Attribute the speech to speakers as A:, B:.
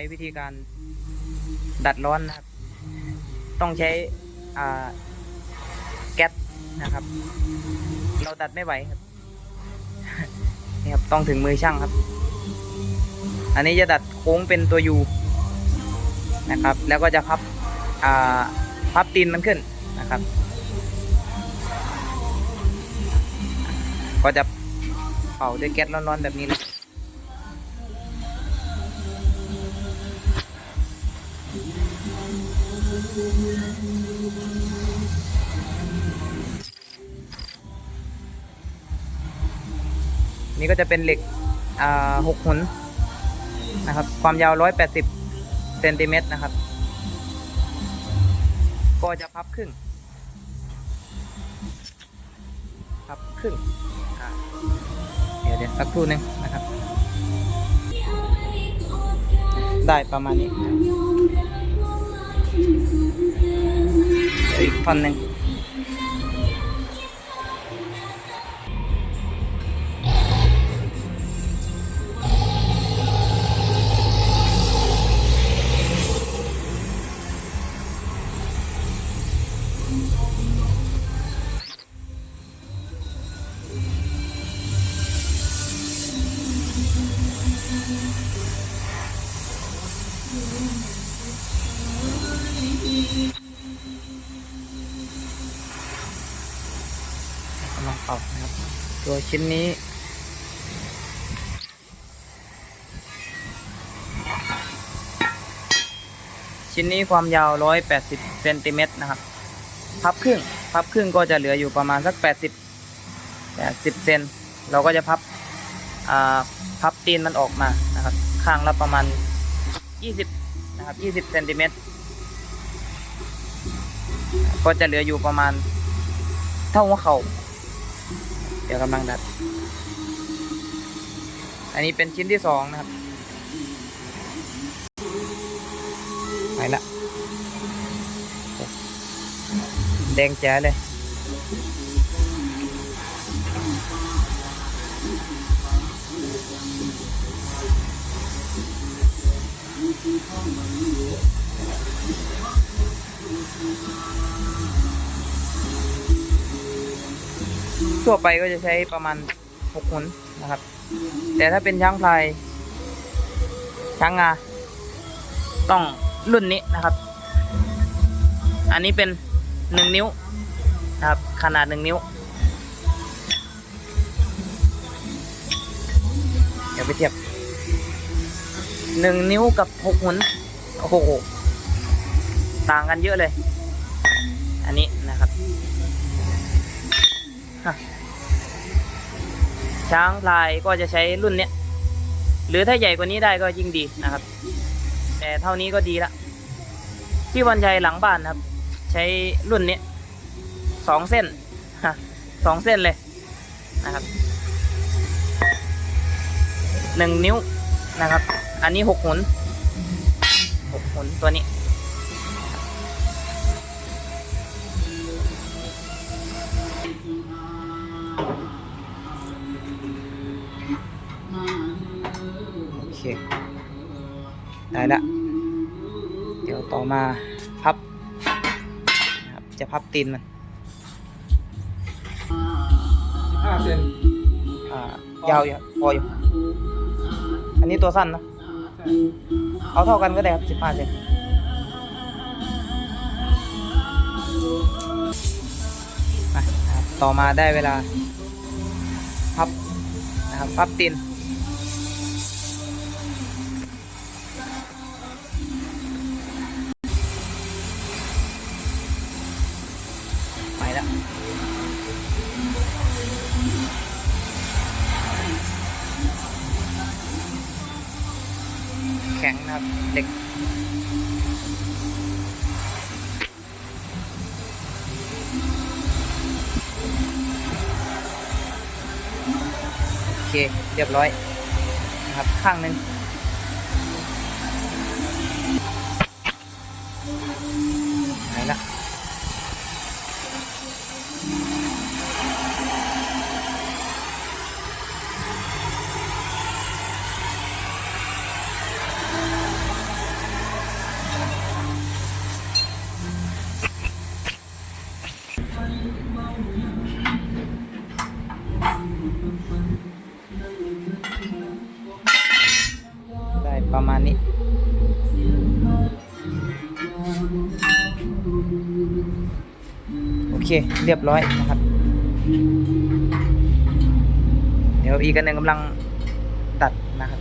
A: ใช้วิธีการดัดร้อนนะครับ ต้องใช้แก๊สนะครับ เราดัดไม่ไหวครับนี่ครับต้องถึงมือช่างครับ อันนี้จะดัดโค้งเป็นตัวยูนะครับ แล้วก็จะพับพับตีนมันขึ้นนะครับ ก็จะเป่าด้วยแก๊สร้อนๆแบบนี้เลย นี่ก็จะเป็นเหล็กหกหุนนะครับ ความยาว 180เซนติเมตรนะครับ ก็จะพับครึ่ง พับครึ่ง เดี๋ยวเดี๋ยวสักครู่หนึงนะครับ ได้ประมาณนี้เดี๋ยวอีกท่อนหนึ่ง เป่านะครับ ตัวชิ้นนี้ ชิ้นนี้ความยาว 180เซนติเมตรนะครับ พับครึ่ง พับครึ่งก็จะเหลืออยู่ประมาณสัก 80 80เซนเราก็จะพับพับตีนมันออกมานะครับ ข้างละประมาณ 20 นะครับ 20เซนติเมตรก็จะเหลืออยู่ประมาณเท่าหัวเข่า ดี๋ยวกำลังดัด อันนี้เป็นชิ้นที่สองนะครับ ไปละ แดงแจ๋เลย ทั่วไปก็จะใช้ประมาณหกหุนนะครับ แต่ถ้าเป็นช้างพลายช้างงา ต้องรุ่นนี้นะครับ อันนี้เป็นหนึ่งนิ้วนะครับ ขนาดหนึ่งนิ้ว เดี๋ยวไปเทียบหนึ่งนิ้วกับหกหุนโอ้โห ต่างกันเยอะเลย อันนี้นะครับ ช้างพลายก็จะใช้รุ่นเนี้ย หรือถ้าใหญ่กว่านี้ได้ก็ยิ่งดีนะครับ แต่เท่านี้ก็ดีละที่วันชัยหลังบ้านนครับ ใช้รุ่นนี้สองเส้นสองเส้นเลยนะครับหนึ่งนิ้วนะครับ อันนี้หกหุนหกหุนตัวนี้ เค ได้ละ เดี๋ยวต่อมาพับนะครับจะพับตีนมัน
B: ห้าเซน
A: อ่ายาวอยู่ครับพออยู่ อันนี้ตัวสั้นเนอะเอาเท่ากันก็ได้ครับสิบห้าเซนมานะครับต่อมาได้เวลาพับนะครับพับตีน แข็งนะครับ เด็ก โอเค เรียบร้อยนะครับ ข้างหนึ่งไหนละ ประมาณนี้ โอเค เรียบร้อยนะครับ เดี๋ยวอีกันหนึ่งกำลังตัดนะครับ